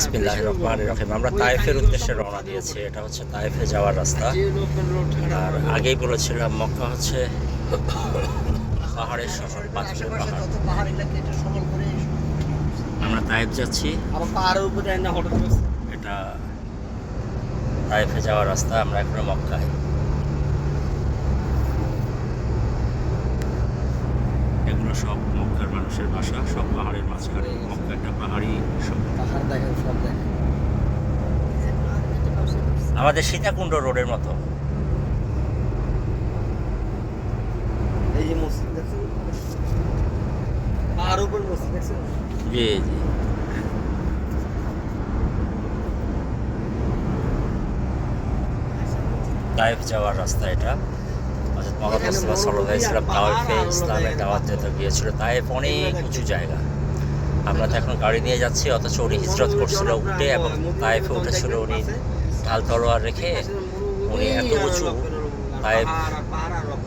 বিসমিল্লাহ রহমান রহিম। আমরা তায়েফের উদ্দেশ্যে রওনা দিয়েছি, এটা হচ্ছে তায়েফে যাওয়ার রাস্তা। আর আগেই বলেছিলাম, মক্কা হচ্ছে পাহাড়ের শহর, পাথরের পাহাড়। আমরা তায়েফ যাচ্ছি। এটা তায়েফে যাওয়ার রাস্তা, আমরা এখনও মক্কায়। এগুলো সব মক্কার মানুষের বাসা সব পাহাড়ের মাঝখানে। মক্কা একটা পাহাড়ি শহর পাহাড় দেখেন সব দেখেন। আমাদের সীতাকুণ্ড রোডের মতো। এই যে মসজিদ দেখছেন? পাহাড়ের উপর মসজিদ দেখছেন? জি জি। যাওয়ার রাস্তা এটা। মোহাম্মদ মুস্তফা সাল্লাহ ইসলাম তাইফে ইসলামের দাওয়াত দিতে গিয়েছিল। তাইফ অনেক উঁচু জায়গা। আমরা তো এখন গাড়ি নিয়ে যাচ্ছি, অথচ উনি হিজরত করছিল উঠে এবং তাইফে উঠেছিল উনি ঢাল তলোয়ার রেখে উনি এত উঁচু তাইফ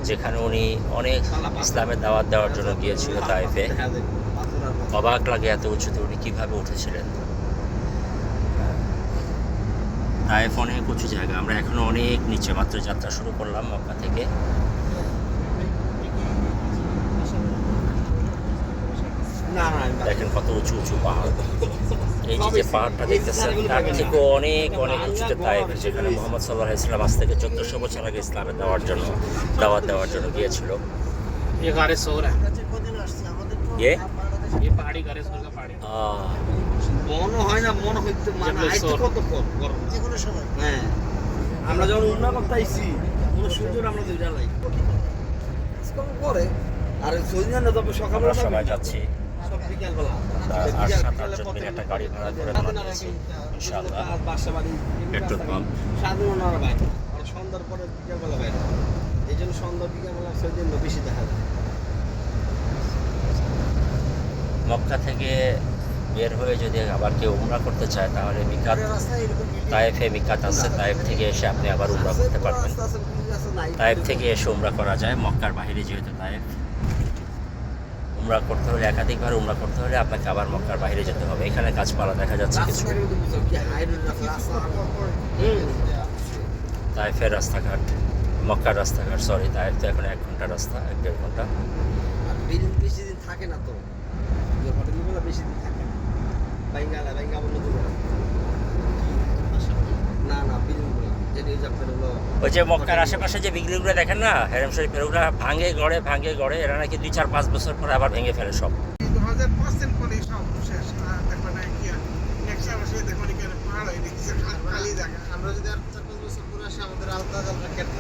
যেখানে উনি অনেক ইসলামের দাওয়াত দেওয়ার জন্য গিয়েছিল তাইফে। অবাক লাগে এত উঁচুতে উনি কীভাবে উঠেছিলেন। তাইফ অনেক উঁচু জায়গা। আমরা এখনও অনেক নিচে মাত্র যাত্রা শুরু করলাম মক্কা থেকে না না আমি দেখেন কত উঁচু উঁচু পাহাড়। এই যে পাহাড়টা দেখতেছেন তার থেকে অনেক অনেক উঁচুতে তাইফ যেখানে মোহাম্মদ সাল্লাহ ইসলাম আজ থেকে চোদ্দশো বছর আগে ইসলামে দেওয়ার জন্য দাওয়াত দেওয়ার জন্য গিয়েছিল। আমরা যখন আমরা আর তবে সকালবেলা সবাই যাচ্ছি। আর সাত আটজন মিলে একটা গাড়ি ভাড়া করে রওনা দিয়েছি ইনশাআল্লাহ। আর বাসা বাড়ি পেট্রোল পাম্প। সাধারণ ওরা বাইরে আর সন্ধ্যার পরে বিকালবেলা বাইরে এই জন্য সন্ধ্যা বিকালবেলা সৌদিন বেশি দেখা যায়। মক্কা থেকে বের হয়ে যদি আবার কেউ উমরা করতে চায় তাহলে মিকাত তাইফে মিকাত আছে তাইফ থেকে এসে আপনি আবার উমরা করতে পারবেন। তাইফ থেকে এসে উমরা করা যায়। মক্কার বাইরে যেহেতু তাইফ উমরা করতে হলে একাধিকবার উমরা করতে হলে আপনাকে আবার মক্কার বাইরে যেতে হবে। এখানে গাছপালা দেখা যাচ্ছে কিছু তাইফের রাস্তাঘাট মক্কার রাস্তাঘাট সরি তাইফ তো এখন এক ঘণ্টা রাস্তা এক দেড় ঘণ্টা। বেশি দিন থাকে না তো। হোটেলগুলো বেশি দিন থাকে না না ওই যে মক্কার আশেপাশে যে বিল্ডিংগুলো দেখেন না হেরেম শরীফের ওগুলো ভাঙে গড়ে ভাঙে গড়ে এরা নাকি দুই চার পাঁচ বছর পরে আবার ভেঙে ফেলে সব। আমরা যদি আর চার পাঁচ বছর পরে আসি আমাদের কেটে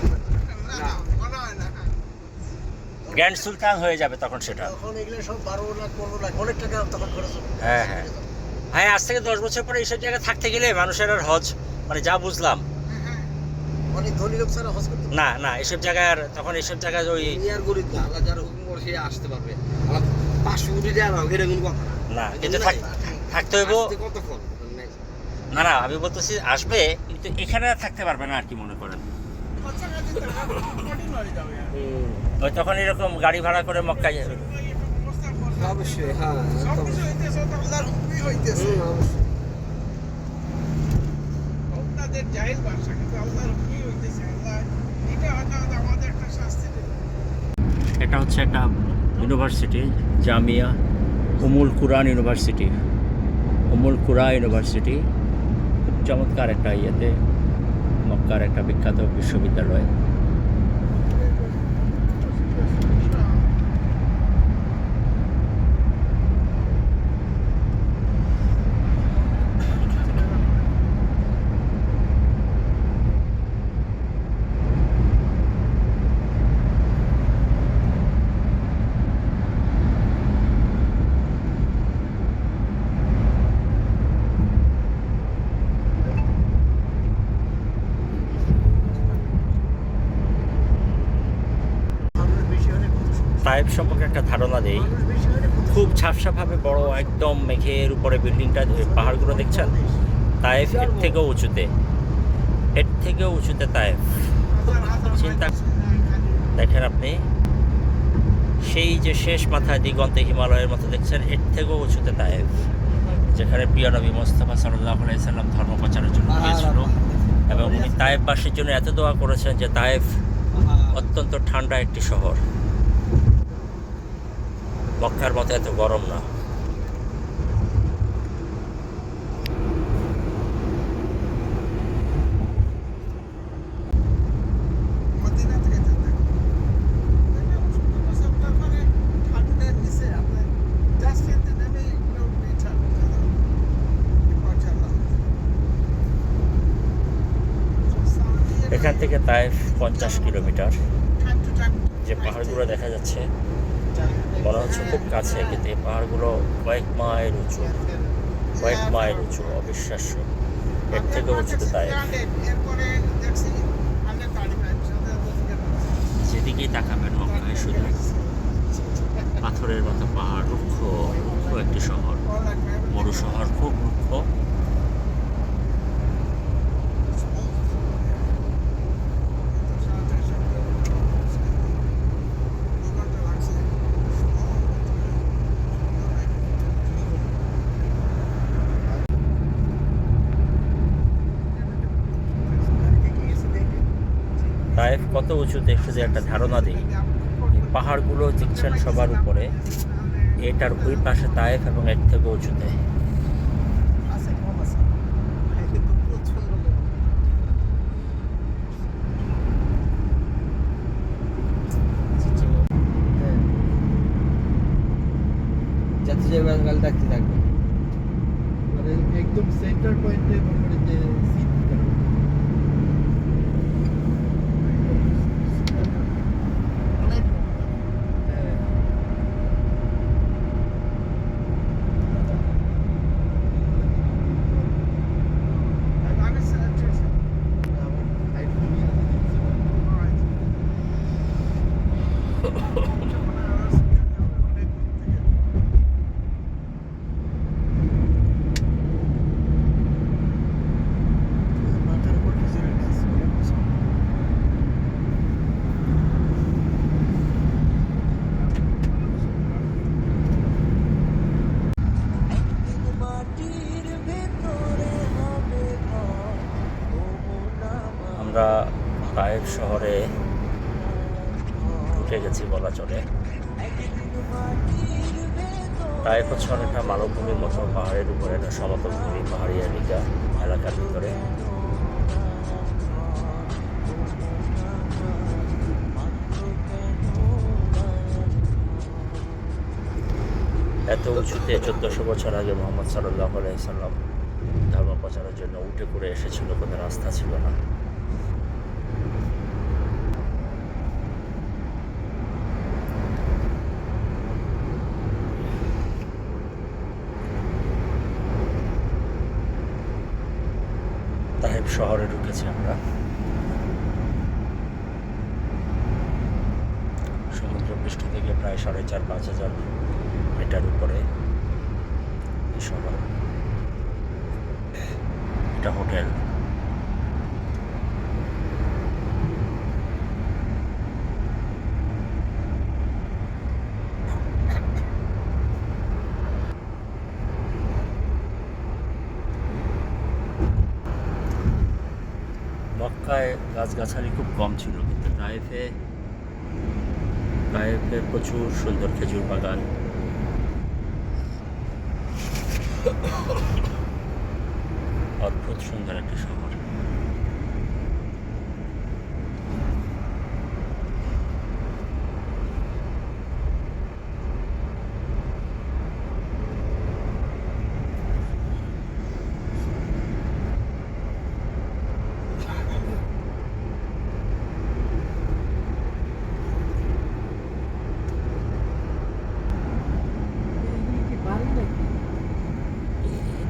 গ্র্যান্ড সুলতান হয়ে যাবে তখন সেটা। তখন এগুলো সব বারো লাখ পনেরো লাখ অনেক টাকা তখন খরচ হ্যাঁ হ্যাঁ। হ্যাঁ আজ থেকে দশ বছর পরে এইসব জায়গায় থাকতে গেলে মানুষের আর হজ মানে যা বুঝলাম অনেক ধনী লোক ছাড়া হজ করতে না না এসব জায়গায় আর তখন এসব জায়গায় ওই ইয়ার গরিব না আল্লাহ যার হুকুম করে সে আসতে পারবে। আল্লাহ পাঁচশো কোটি দেওয়া না এটা কোনো কথা না। কিন্তু থাকতে হইব কতক্ষণ না না আমি বলতেছি আসবে কিন্তু এখানে আর থাকতে পারবে না আর কি মনে করেন? হয়ে ওই তখন এরকম গাড়ি ভাড়া করে মক্কায় যাবে। অবশ্যই হ্যাঁ হইতেছে আপনাদের জাহিল ভাষা কিন্তু আল্লাহর এটা হচ্ছে একটা ইউনিভার্সিটি জামিয়া উমুল কুরআন ইউনিভার্সিটি উমুল কুরা ইউনিভার্সিটি খুব চমৎকার একটা ইয়েতে, মক্কার একটা বিখ্যাত বিশ্ববিদ্যালয়। টাইপ সম্পর্কে একটা ধারণা দেই। খুব ঝাপসাভাবে বড় একদম মেঘের উপরে বিল্ডিংটা পাহাড়গুলো দেখছেন? তায়েফ এর থেকেও উঁচুতে। এর থেকেও উঁচুতে তায়েফ। চিন্তা দেখেন আপনি, সেই যে শেষ মাথায় দিগন্তে হিমালয়ের মতো দেখছেন, এর থেকেও উঁচুতে তায়েফ। যেখানে প্রিয় নবী মোস্তফা সাল্লাহ সাল্লাম ধর্ম প্রচারের জন্য গিয়েছিল। এবং উনি তায়েফবাসীর জন্য এত দোয়া করেছেন যে তায়েফ অত্যন্ত ঠান্ডা একটি শহর মক্কার মতো এত গরম না মদিনা থেকে যেতে এটা সুন্দর বছর তারপরে ঠান্ডার নিচে আপনার জাস্ট এতে নেমে এগুলো পিঠা এখান থেকে তায়েফ পঞ্চাশ কিলোমিটার যে পাহাড়গুলো দেখা যাচ্ছে মনে হচ্ছে খুব কাছে কিন্তু এই পাহাড়গুলো কয়েক মাইল উঁচু, কয়েক মায়ের উঁচু, অবিশ্বাস্য। এর থেকে উঁচুতে তাই। যেদিকেই তাকাবেন মক্কায় শুধু পাথরের মতো পাহাড়, রুক্ষ রুক্ষ একটি শহর। মরু শহর, খুব রুক্ষ। তায়েফ কত উঁচুতে যে একটা ধারণা দিই এই পাহাড়গুলো দেখছেন সবার উপরে এটার ওই পাশে তায়েফ এবং এর থেকে উঁচুতে। যাতে যাবে কাল ডাকতে থাকবে মানে একদম সেন্টার পয়েন্টে মনে এত উঁচুতে চোদ্দশো বছর আগে মোহাম্মদ সাল্লাহ সাল্লাম ধর্ম প্রচারের জন্য উঠে পড়ে এসেছিল, কোনো রাস্তা ছিল না। শহরে ঢুকেছি আমরা। সমুদ্রপৃষ্ঠ থেকে প্রায় সাড়ে চার, পাঁচ হাজার মিটার উপরে শহর এটা হোটেল। গাছগাছালি খুব কম ছিল, কিন্তু তাইফে প্রচুর সুন্দর খেজুর বাগান। অদ্ভুত সুন্দর একটি শহর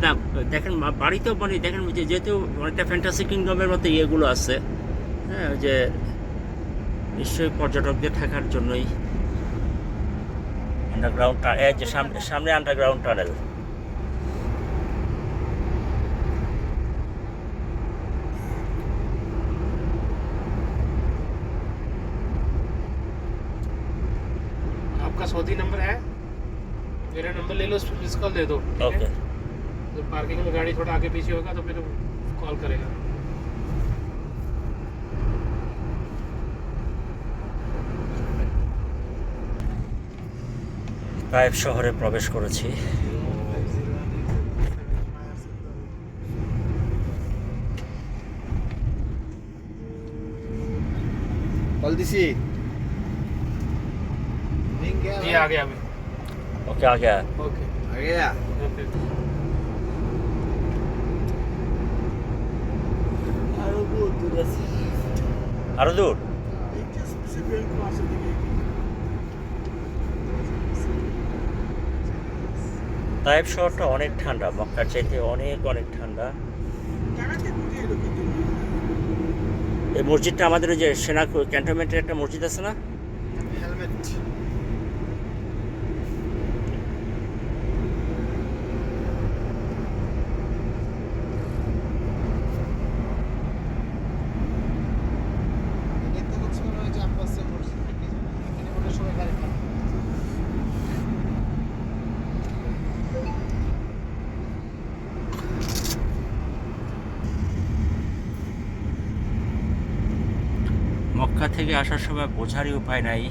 না দেখেন মা- বাড়িতেও মানে দেখেন যে যেহেতু অনেকটা ফ্যান্টাসি কিংডমের মতো ইয়েগুলো আছে হ্যাঁ ওই যে নিশ্চয়ই পর্যটকদের থাকার জন্যই আন্ডারগ্রাউন্ড এই যে সামনে সামনে আন্ডারগ্রাউন্ড টানেল आपका सऊदी नंबर है मेरा नंबर ले लो मिस कॉल दे दो ठीक है? ওকে पार्किंग में गाड़ी थोड़ा आगे पीछे होगा तो फिर कॉल करेगा তাইফ শহরে প্রবেশ করেছি কল দিছি ये आ गया अभी ওকে আগে ओके আগে যা ओके আরো বহুত দূর আরও দূর? তাইব শহরটা অনেক ঠান্ডা, মক্কার চাইতে অনেক অনেক ঠান্ডা। এই মসজিদটা আমাদের ওই যে সেনা ক্যান্টনমেন্টের একটা মসজিদ আছে না হেলমেট এটা হচ্ছে মনে হয় যে আব্বাসের মসজিদ এখানে মনে হয় সবাই গাড়ি পার্ক করে। মক্কা থেকে আসার সময় বোঝারই উপায় নাই।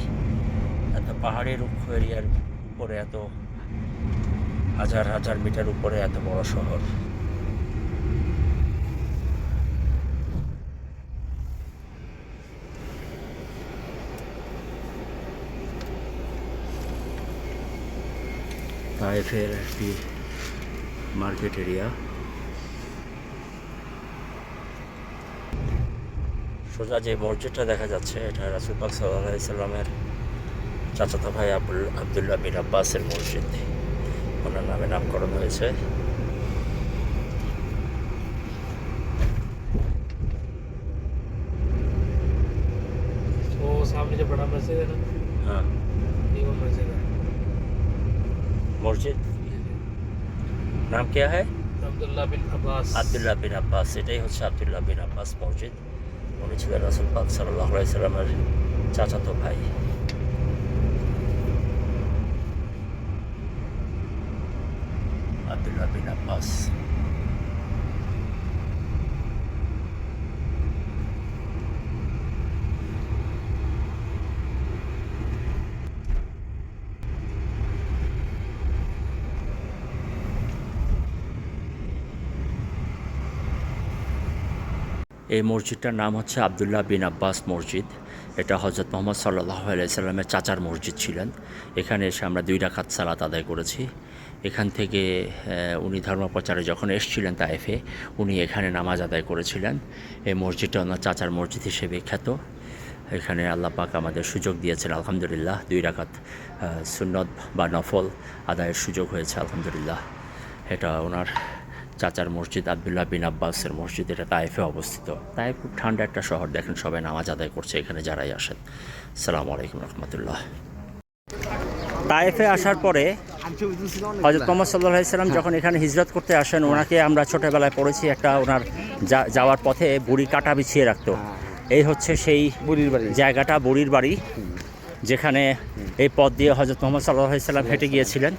এত পাহাড়ি রুক্ষ এরিয়ার উপরে, এত হাজার হাজার মিটার উপরে, এত বড় শহর। তাইফের একটি মার্কেট এরিয়া সোজা যে মসজিদটা দেখা যাচ্ছে এটা রাসুল পাক সাল্লাহ সাল্লামের চাচাতো ভাই আবুল আবদুল্লাহ বিন আব্বাসের মসজিদ ওনার নামে নামকরণ হয়েছে वो सामने जो बड़ा मस्जिद है ना হ্যাঁ ये वो मस्जिद है মসজিদ নাম কে হ্যাঁ अब्दुल्ला बिन अब्बास আবদুল্লাহ বিন আব্বাস এটাই হচ্ছে আবদুল্লাহ বিন আব্বাস মসজিদ উনি ছিলেন রাসুল পাক সাল্লাহ সাল্লামের চাচাতো ভাই আবদুল্লাহ বিন আব্বাস এই মসজিদটার নাম হচ্ছে আবদুল্লাহ বিন আব্বাস মসজিদ। এটা হজরত মোহাম্মদ সাল্লাহ সাল্লামের চাচার মসজিদ ছিলেন। এখানে এসে আমরা দুই রাখাত সালাত আদায় করেছি। এখান থেকে উনি ধর্মপ্রচারে যখন এসেছিলেন তাইফে উনি এখানে নামাজ আদায় করেছিলেন। এই মসজিদটা ওনার চাচার মসজিদ হিসেবে খ্যাত। এখানে আল্লাহ পাক আমাদের সুযোগ দিয়েছেন আলহামদুলিল্লাহ দুই আহ, সুন্নত বা নফল আদায়ের সুযোগ হয়েছে আলহামদুলিল্লাহ। এটা ওনার চাচার মসজিদ আবদুল্লাহ বিন আব্বাসের মসজিদ এটা তাইফে অবস্থিত। তাইফ খুব ঠান্ডা একটা শহর দেখেন সবাই নামাজ আদায় করছে এখানে যারাই আসেন। সালাম আলাইকুম রহমতুল্লাহ। তাইফে আসার পরে হজরত মোহাম্মদ সাল্লাহ সাল্লাম যখন এখানে হিজরত করতে আসেন ওনাকে আমরা ছোটোবেলায় পড়েছি একটা ওনার যা- যাওয়ার পথে বুড়ি কাটা বিছিয়ে রাখতো। এই হচ্ছে সেই বুড়ির বাড়ি। জায়গাটা বুড়ির বাড়ি। যেখানে এই পথ দিয়ে হজরত মোহাম্মদ সাল্লাহ সাল্লাম হেঁটে গিয়েছিলেন।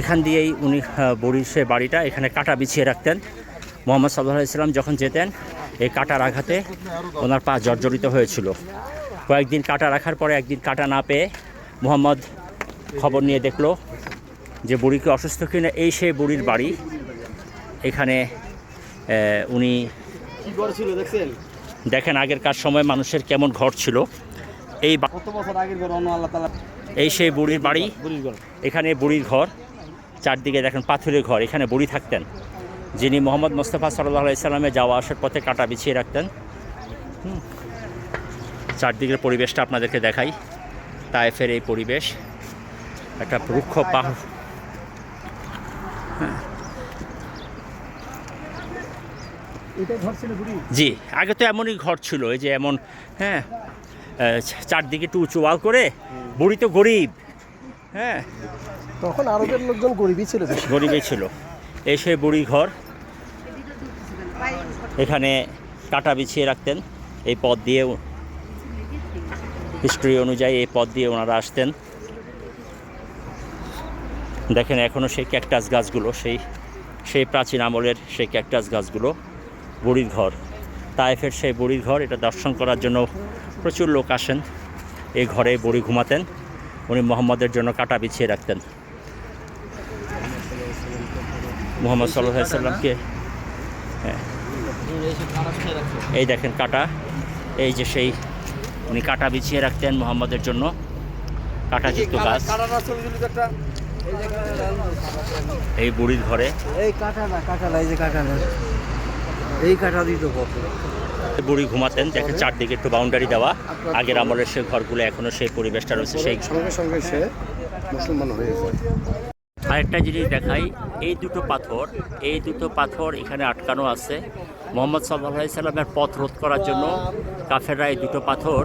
এখান দিয়েই উনি বুড়ির সে বাড়িটা এখানে কাটা বিছিয়ে রাখতেন। মোহাম্মদ সাল্লাহ সাল্লাম যখন যেতেন এই কাটার আঘাতে ওনার পা জর্জরিত হয়েছিল। কয়েকদিন কাটা রাখার পরে একদিন কাটা না পেয়ে মোহাম্মদ খবর নিয়ে দেখল যে বুড়িকে অসুস্থ কিনা এই সেই বুড়ির বাড়ি। এখানে উনি দেখেন আগেরকার সময় মানুষের কেমন ঘর ছিল। এই এই সেই বুড়ির বাড়ি। ঘর। এখানে বুড়ির ঘর। চারদিকে দেখেন পাথরের ঘর। এখানে বুড়ি থাকতেন। যিনি মোহাম্মদ মোস্তফা সাল্লাহ ইসলামে যাওয়া আসার পথে কাটা বিছিয়ে রাখতেন। চারদিকের পরিবেশটা আপনাদেরকে দেখাই। তায়েফের এই পরিবেশ। একটা রুক্ষ পাহাড় জি আগে তো এমনই ঘর ছিল। এই যে এমন হ্যাঁ। চারদিকে একটু উঁচু ওয়াল করে বুড়ি তো গরিব। হ্যাঁ। তখন আরবের লোকজন গরিবই ছিল গরিবই ছিল। এই সেই বুড়ি ঘর এখানে কাটা বিছিয়ে রাখতেন। এই পথ দিয়ে হিস্ট্রি অনুযায়ী এই পথ দিয়ে ওনারা আসতেন। দেখেন এখনও সেই ক্যাকটাস গাছগুলো সেই সেই প্রাচীন আমলের সেই ক্যাকটাস গাছগুলো বুড়ির ঘর। তায়েফের সেই বুড়ির ঘর এটা দর্শন করার জন্য প্রচুর লোক আসেন। এই ঘরে বুড়ি ঘুমাতেন উনি মোহাম্মদের জন্য কাটা বিছিয়ে রাখতেন। মোহাম্মদ সাল্লাহ সাল্লামকে এই দেখেন কাটা এই যে সেই উনি কাটা বিছিয়ে রাখতেন মোহাম্মদের জন্য। কাটাযুক্ত গাছ। এই বুড়ির ঘরে। এই কাটাটা কাটাটা এই যে কাটাটা এই কাটা দিত বুড়ি ঘুমাতেন দেখেন চারদিকে একটু বাউন্ডারি দেওয়া। আগের আমলের সেই ঘরগুলো এখনও সেই পরিবেশটা রয়েছে সেই সঙ্গে সঙ্গে সে মুসলমান হয়েছে আরেকটা জিনিস দেখাই এই দুটো পাথর এই দুটো পাথর এখানে আটকানো আছে। মোহাম্মদ সাল্লাহ সাল্লামের পথ রোধ করার জন্য কাফেররা এই দুটো পাথর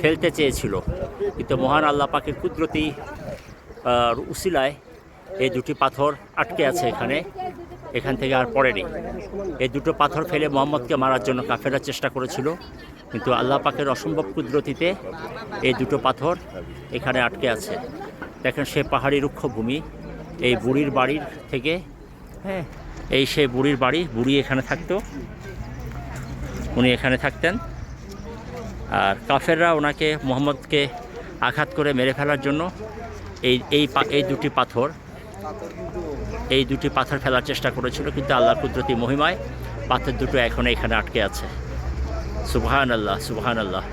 ফেলতে চেয়েছিল। কিন্তু মহান আল্লাহ পাকের কুদরতি উসিলায় এই দুটি পাথর আটকে আছে এখানে। এখান থেকে আর পড়েনি। এই দুটো পাথর ফেলে মোহাম্মদকে মারার জন্য কাফেরা চেষ্টা করেছিল, কিন্তু আল্লাহ পাকের অসম্ভব কুদরতিতে এই দুটো পাথর এখানে আটকে আছে। দেখেন সে পাহাড়ি রুক্ষ ভূমি এই বুড়ির বাড়ির থেকে হ্যাঁ এই সেই বুড়ির বাড়ি, বুড়ি এখানে থাকতো, উনি এখানে থাকতেন। আর কাফেররা ওনাকে মোহাম্মদকে আঘাত করে মেরে ফেলার জন্য এই এই এই দুটি পাথর এই দুটি পাথর ফেলার চেষ্টা করেছিল, কিন্তু আল্লাহর কুদরতি মহিমায় পাথর দুটো এখন এখানে আটকে আছে। সুবহান আল্লাহ সুবহান আল্লাহ